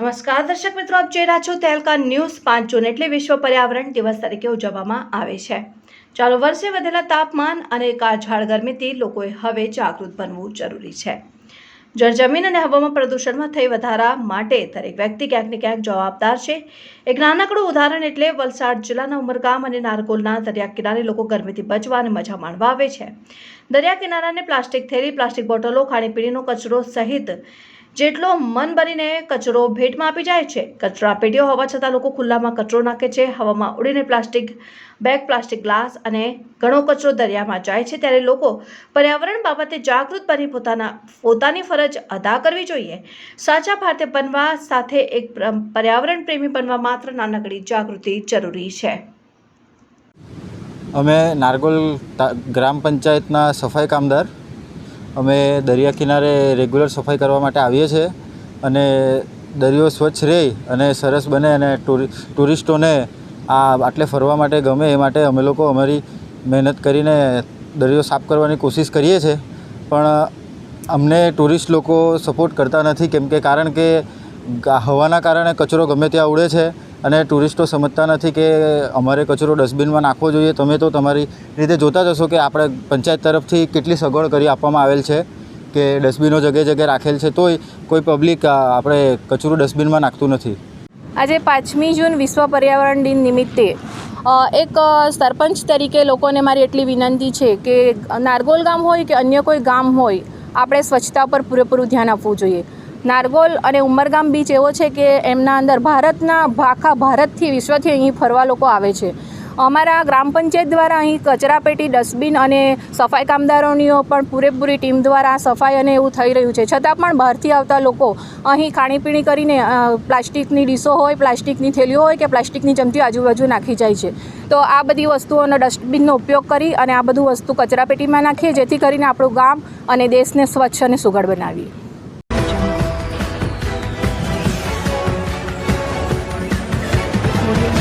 નમસ્કાર, દર્શક મિત્રો, આપ જોઈ રહ્યા છો તહેલકા ન્યૂઝ પાંચ જૂન એટલે વિશ્વ પર્યાવરણ દિવસ તરીકે ઉજવવામાં આવે છે. ચાલુ, વર્ષે વધેલા તાપમાન અને કાળઝાળ ગરમીથી લોકોએ હવે જાગૃત બનવું જરૂરી છે. જળ જમીન અને હવામાં પ્રદૂષણમાં થઈ વધારા માટે દરેક વ્યક્તિ ક્યાંક ને ક્યાંક જવાબદાર છે. એક નાનકડું ઉદાહરણ એટલે વલસાડ જિલ્લાના ઉમરગામ અને નારકોલના દરિયા કિનારે લોકો ગરમીથી બચવા અને મજા માણવા આવે છે. દરિયા કિનારાને પ્લાસ્ટિક થેલી, પ્લાસ્ટિક બોટલો, ખાણીપીણીનો કચરો સહિત જેટલો મન બનીને કચરો ભેટમાં આપી જાય છે, કચરા પેટીઓ હોવા છતાં લોકો ખુલ્લામાં કચરો નાખે છે, હવામાં ઉડીને પ્લાસ્ટિક, બેગ, પ્લાસ્ટિક ગ્લાસ અને ઘણો કચરો દરિયામાં જાય છે ત્યારે લોકો પર્યાવરણ બાબતે જાગૃત બની પોતાના, પોતાની ફરજ અદા કરવી જોઈએ. સાચા ભારતીય બનવા સાથે એક પર્યાવરણ પ્રેમી બનવા માત્ર નાનકડી જાગૃતિ જરૂરી છે. અમે નારગોલ ગ્રામ પંચાયતના સફાઈ કામદાર અમે દરિયા કિનારે રેગ્યુલર સફાઈ કરવા માટે આવીએ છીએ અને દરિયો સ્વચ્છ રહે અને સરસ બને અને ટુરિ, ટુરિસ્ટોને આ આટલે ફરવા માટે ગમે એ માટે અમે લોકો અમારી મહેનત કરીને દરિયો સાફ કરવાની કોશિશ કરીએ છીએ. પણ અમને ટુરિસ્ટ લોકો સપોર્ટ કરતા નથી, કેમ કે કારણ કે હવાના કારણે કચરો ગમે ત્યાં ઉડે છે. અને ટુરિસ્ટો સમજતા નથી કે અમારે કચરો ડસ્ટબિનમાં નાખવો જોઈએ. તમે તો તમારી રીતે જોતા જશો કે આપણે પંચાયત તરફથી કેટલી સગવડ કરી આપવામાં આવેલ છે કે ડસ્ટબિનો જગ્યાએ જગ્યાએ રાખેલ છે. તોય કોઈ પબ્લિક આપણે કચરો ડસ્ટબિનમાં નાખતું નથી. આજે પાંચમી જૂન વિશ્વ પર્યાવરણ દિન નિમિત્તે એક સરપંચ તરીકે લોકોને મારી એટલી વિનંતી છે કે નારગોલ ગામ હોય કે અન્ય કોઈ ગામ હોય, આપણે સ્વચ્છતા પર પૂરેપૂરું ધ્યાન આપવું જોઈએ. નારગોલ અને ઉમરગામ બીચ એવો છે કે એમના અંદર ભારતના આખા ભારતથી વિશ્વથી અહીં ફરવા લોકો આવે છે. અમારા ગ્રામ પંચાયત દ્વારા અહીં કચરાપેટી ડસ્ટબિન અને સફાઈ કામદારોનીઓ પણ પૂરેપૂરી ટીમ દ્વારા સફાઈ અને એવું થઈ રહ્યું છે. છતાં પણ બહારથી આવતા લોકો અહીં ખાણીપીણી કરીને પ્લાસ્ટિકની ડીશો હોય, પ્લાસ્ટિકની થેલીઓ હોય કે પ્લાસ્ટિકની ચમચી આજુબાજુ નાખી જાય છે. તો આ બધી વસ્તુઓનો ડસ્ટબિનનો ઉપયોગ કરી અને આ બધું વસ્તુ કચરાપેટીમાં નાખીએ જેથી કરીને આપણું ગામ અને દેશને સ્વચ્છ અને સુઘડ બનાવીએ. Audio